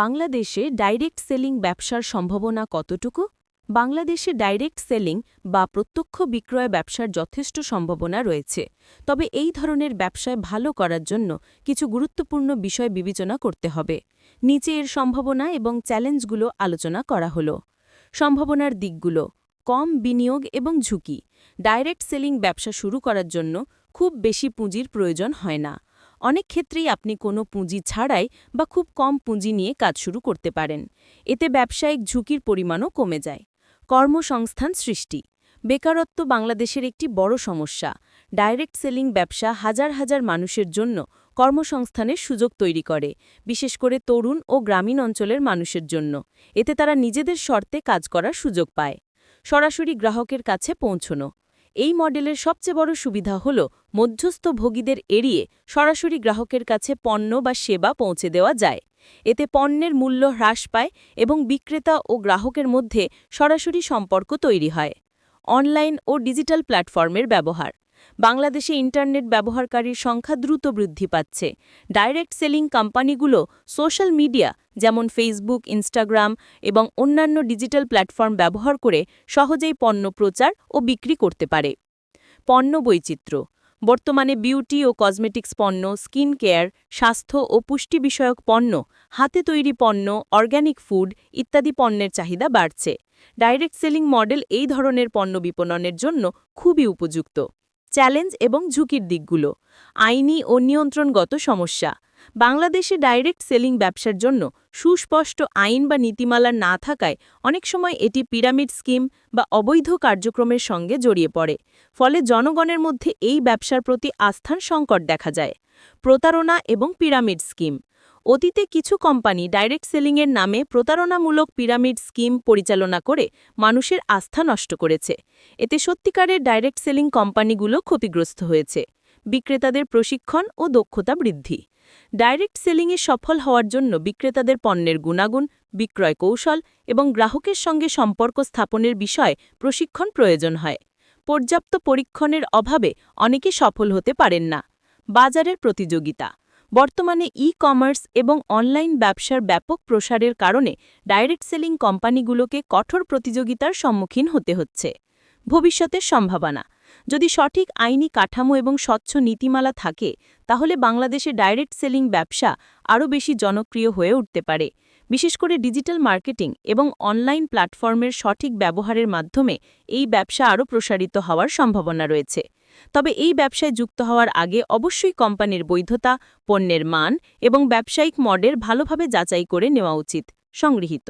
বাংলাদেশে direct selling ব্যবসার সম্ভাবনা কতটুকু? বাংলাদেশে ডাইরেক্ট সেলিং বা প্রত্যক্ষ বিক্রয় ব্যবসার যথেষ্ট সম্ভাবনা রয়েছে। তবে এই ধরনের ব্যবসায় ভালো করার জন্য কিছু গুরুত্বপূর্ণ বিষয় বিবেচনা করতে হবে। নিচে এর সম্ভাবনা এবং চ্যালেঞ্জগুলো আলোচনা করা হল। সম্ভাবনার দিকগুলো, কম বিনিয়োগ এবং ঝুঁকি। ডাইরেক্ট সেলিং ব্যবসা শুরু করার জন্য খুব বেশি পুঁজির প্রয়োজন হয় না। অনেক ক্ষেত্রেই আপনি কোনো পুঁজি ছাড়াই বা খুব কম পুঁজি নিয়ে কাজ শুরু করতে পারেন। এতে ব্যবসায়িক ঝুঁকির পরিমাণও কমে যায়। কর্মসংস্থান সৃষ্টি। বেকারত্ব বাংলাদেশের একটি বড় সমস্যা। ডাইরেক্ট সেলিং ব্যবসা হাজার হাজার মানুষের জন্য কর্মসংস্থানের সুযোগ তৈরি করে, বিশেষ করে তরুণ ও গ্রামীণ অঞ্চলের মানুষের জন্য। এতে তারা নিজেদের শর্তে কাজ করার সুযোগ পায়। সরাসরি গ্রাহকের কাছে পৌঁছনো। এই মডেলের সবচেয়ে বড় সুবিধা হল মধ্যস্থ ভোগীদের এড়িয়ে সরাসরি গ্রাহকের কাছে পণ্য বা সেবা পৌঁছে দেওয়া যায়। এতে পণ্যের মূল্য হ্রাস পায় এবং বিক্রেতা ও গ্রাহকের মধ্যে সরাসরি সম্পর্ক তৈরি হয়। অনলাইন ও ডিজিটাল প্ল্যাটফর্মের ব্যবহার। বাংলাদেশে ইন্টারনেট ব্যবহারকারীর সংখ্যা দ্রুত বৃদ্ধি পাচ্ছে। ডাইরেক্ট সেলিং কোম্পানিগুলো সোশ্যাল মিডিয়া, যেমন ফেসবুক, ইনস্টাগ্রাম এবং অন্যান্য ডিজিটাল প্ল্যাটফর্ম ব্যবহার করে সহজেই পণ্য প্রচার ও বিক্রি করতে পারে। পণ্য বৈচিত্র্য। বর্তমানে বিউটি ও কসমেটিক্স পণ্য, স্কিন কেয়ার, স্বাস্থ্য ও পুষ্টি বিষয়ক পণ্য, হাতে তৈরি পণ্য, অর্গ্যানিক ফুড ইত্যাদি পণ্যের চাহিদা বাড়ছে। ডাইরেক্ট সেলিং মডেল এই ধরনের পণ্য বিপণনের জন্য খুবই উপযুক্ত। চ্যালেঞ্জ এবং ঝুঁকির দিকগুলো। আইনি ও নিয়ন্ত্রণগত সমস্যা। বাংলাদেশে ডাইরেক্ট সেলিং ব্যবসার জন্য সুস্পষ্ট আইন বা নীতিমালা না থাকায় অনেক সময় এটি পিরামিড স্কিম বা অবৈধ কার্যক্রমের সঙ্গে জড়িয়ে পড়ে। ফলে জনগণের মধ্যে এই ব্যবসার প্রতি আস্থান সংকট দেখা যায়। প্রতারণা এবং পিরামিড স্কিম। অতীতে কিছু কোম্পানি ডাইরেক্ট সেলিংয়ের নামে প্রতারণামূলক পিরামিড স্কিম পরিচালনা করে মানুষের আস্থা নষ্ট করেছে। এতে সত্যিকারের ডাইরেক্ট সেলিং কোম্পানিগুলো ক্ষতিগ্রস্ত হয়েছে। বিক্রেতাদের প্রশিক্ষণ ও দক্ষতা বৃদ্ধি। ডাইরেক্ট সেলিংয়ে সফল হওয়ার জন্য বিক্রেতাদের পণ্যের গুণাগুণ, বিক্রয় কৌশল এবং গ্রাহকের সঙ্গে সম্পর্ক স্থাপনের বিষয়ে প্রশিক্ষণ প্রয়োজন হয়। পর্যাপ্ত পরীক্ষণের অভাবে অনেকে সফল হতে পারেন না। বাজারের প্রতিযোগিতা। বর্তমানে ই কমার্স এবং অনলাইন ব্যবসার ব্যাপক প্রসারের কারণে ডাইরেক্ট সেলিং কোম্পানিগুলোকে কঠোর প্রতিযোগিতার সম্মুখীন হতে হচ্ছে। ভবিষ্যতের সম্ভাবনা। যদি সঠিক আইনি কাঠামো এবং স্বচ্ছ নীতিমালা থাকে, তাহলে বাংলাদেশে ডাইরেক্ট সেলিং ব্যবসা আরও বেশি জনপ্রিয় হয়ে উঠতে পারে। বিশেষ করে ডিজিটাল মার্কেটিং এবং অনলাইন প্ল্যাটফর্মের সঠিক ব্যবহারের মাধ্যমে এই ব্যবসা আরও প্রসারিত হওয়ার সম্ভাবনা রয়েছে। তবে এই ব্যবসায় যুক্ত হওয়ার আগে অবশ্যই কোম্পানির বৈধতা, পণ্যের মান এবং ব্যবসায়িক মডেল ভালোভাবে যাচাই করে নেওয়া উচিত, সংগৃহীত।